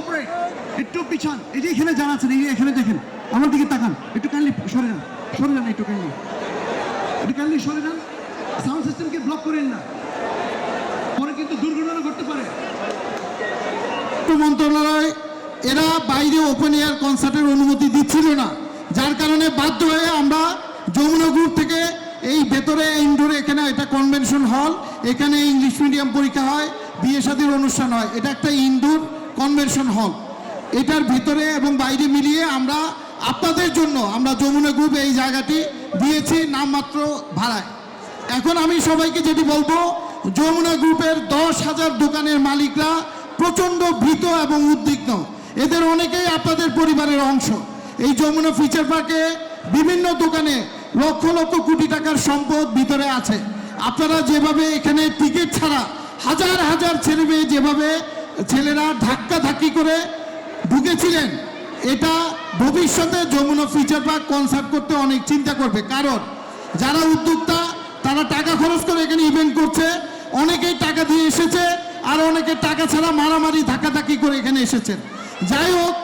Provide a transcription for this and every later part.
Cooperate একটু পিছন, এই যে এখানে আছেন, এই যে এখানে দেখেন, আমার দিকে তাকান, একটু কাইন্ডলি সরে যান সরে যান একটু কাইন্ডলি একটু কাইন্ডলি সরে যান সাউন্ড সিস্টেমকে ব্লক করেন না। পরে কিন্তু দুর্ঘটনা ঘটতে পারে। মন্ত্রণালয়, এরা বাইরে ওপেন এয়ার কনসার্টের অনুমতি দিচ্ছিল না। যার কারণে বাধ্য হয়ে আমরা যমুনা গ্রুপ থেকে এই ভেতরে ইনডোরে এখানে এটা কনভেনশন হল এখানে ইংলিশ মিডিয়াম পরীক্ষা হয়, বিয়ে শাদীর অনুষ্ঠান হয়। এটা একটা ইনডোর কনভেনশন হল। এটার ভিতরে এবং বাইরে মিলিয়ে আমরা আপনাদের জন্য আমরা যমুনা গ্রুপ এই জায়গাটি দিয়েছি, নামমাত্র ভাড়ায়। এখন আমি সবাইকে যেটি বলব, যমুনা গ্রুপের দশ হাজার দোকানের মালিকরা প্রচণ্ড ভীত এবং উদ্বিগ্ন। এদের অনেকেই আপনাদের পরিবারের অংশ। এই যমুনা ফিচার পার্কে বিভিন্ন দোকানে লক্ষ লক্ষ কোটি টাকার সম্পদ ভিতরে আছে। আপনারা যেভাবে এখানে টিকিট ছাড়া হাজার হাজার ছেলে মেয়ে যেভাবে ছেলেরা ধাক্কা ধাক্কি করে ঢুকেছিলেন। এটা ভবিষ্যতে যমুনা ফিচার পার্ক কনসার্ট করতে অনেক চিন্তা করবে। কারণ যারা উদ্যোক্তা, তারা টাকা খরচ করে এখানে ইভেন্ট করছে। অনেকেই টাকা দিয়ে এসেছে আর অনেকে টাকা ছাড়া মারামারি, ধাক্কাধাক্কি করে এখানে এসেছেন। যাই হোক,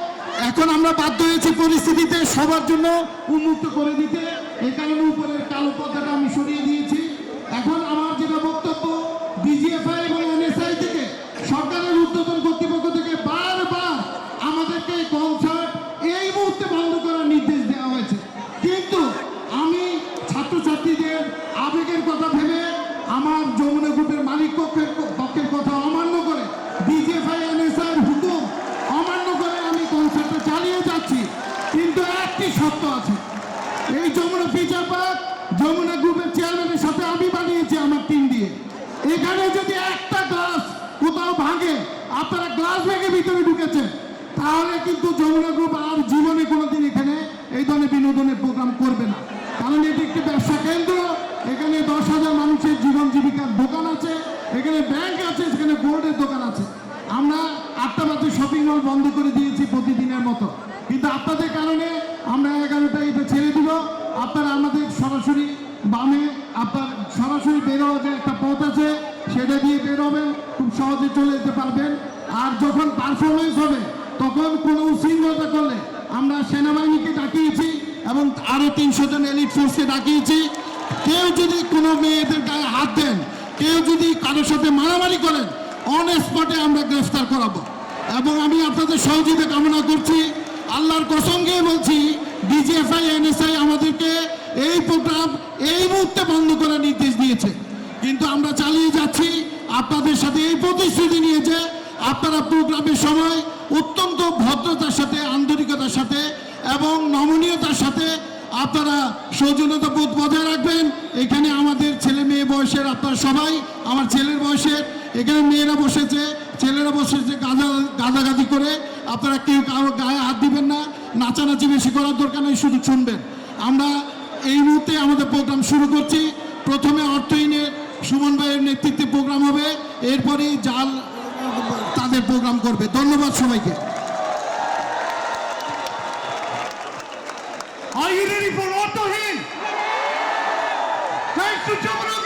এখন আমরা বাধ্য হয়েছি পরিস্থিতিতে সবার জন্য উন্মুক্ত করে দিতে। এই কারণে উপরের কালো পর্দাটা আমি সরিয়ে দিয়েছি। এখন আমার যেটা বক্তব্য ডিজিএফআই এবং এনএসআই থেকে সরকারের উদ্বোধন কর্তৃপক্ষ থেকে বারবার আমাদেরকে কনসার্ট এই মুহূর্তে বন্ধ করার নির্দেশ দেওয়া হয়েছে কিন্তু আমি ছাত্রছাত্রীদের আবেগের কথা ভেবে আমার যমুনা গ্রুপের পক্ষের কথা অমান্য করে ডিজিএফআই এনএসআই হুকুম অমান্য করে আমি কনসার্টটা চালিয়ে যাচ্ছি। কিন্তু একটি সত্য আছে। এই যমুনা ফিচার যমুনা গ্রুপের চেয়ারম্যানের সাথে আমি বানিয়েছি আমার টিম দিয়ে। এখানে যদি একটা গ্লাস কোথাও ভাঙে, আপনারা গ্লাস ভেঙে ভিতরে ঢুকেছেন, তাহলে কিন্তু যমুনা গ্রুপ আর জীবনে কোনোদিন এখানে এই ধরনের বিনোদনের প্রোগ্রাম করবে না। কারণ এটি একটি ব্যবসা কেন্দ্র এখানে দশ হাজার মানুষের জীবন জীবিকার দোকান আছে, এখানে ব্যাংক আছে, সেখানে গোল্ডের দোকান আছে। আমরা আটটা বাজে শপিং মল বন্ধ করে দিয়েছি প্রতিদিনের মতো। কিন্তু আপনাদের কারণে আমরা এগারোটা এটা ছেড়ে দিব আপনারা আমাদের সরাসরি বামে আপনার সরাসরি বেরোবার যে একটা পথ আছে, সেটা দিয়ে বেরোবেন খুব সহজে চলে যেতে পারবেন। আর যখন পারফরমেন্স হবে, তখন কোনো উশৃঙ্খলতা করলে আমরা সেনাবাহিনীকে ডাকিয়েছি এবং আরও তিনশো জন এলিট ফোর্সকে ডাকিয়েছি। কেউ যদি কোনো মেয়েদের গায়ে হাত দেন, কেউ যদি কারোর সাথে মারামারি করেন অন স্পটে আমরা গ্রেফতার করাবো। এবং আমি আপনাদের সহযোগিতা কামনা করছি। আল্লাহর দিয়ে বলছি ডিজিএফআই এনএসআই আমাদেরকে এই প্রোগ্রাম এই মুহূর্তে বন্ধ করার নির্দেশ দিয়েছে। কিন্তু আমরা চালিয়ে যাচ্ছি, আপনাদের সাথে এই প্রতিশ্রুতি নিয়ে যে আপনারা প্রোগ্রামের সময় অত্যন্ত ভদ্রতার সাথে, আন্তরিকতার সাথে এবং নমনীয়তার সাথে আপনারা সৌজন্যতা বোধ বজায় রাখবেন। এখানে আমাদের ছেলে মেয়ে বয়সের আপনারা সবাই, আমার ছেলের বয়সের, এখানে মেয়েরা বসেছে, ছেলেরা বসেছে গাদা গাদাগাদি করে। আপনারা কেউ কারও গায়ে হাত দিবেন না, নাচানাচি বেশি করার দরকার নেই, শুধু শুনবেন। আমরা এই মুহূর্তে আমাদের প্রোগ্রাম শুরু করছি। প্রথমে অর্থহীনের সুমন ভাইয়ের নেতৃত্বে প্রোগ্রাম হবে, এরপরেই জাল তাদের প্রোগ্রাম করবে। ধন্যবাদ সবাইকে। Are you ready for Ottohin? Thanks to Jamuna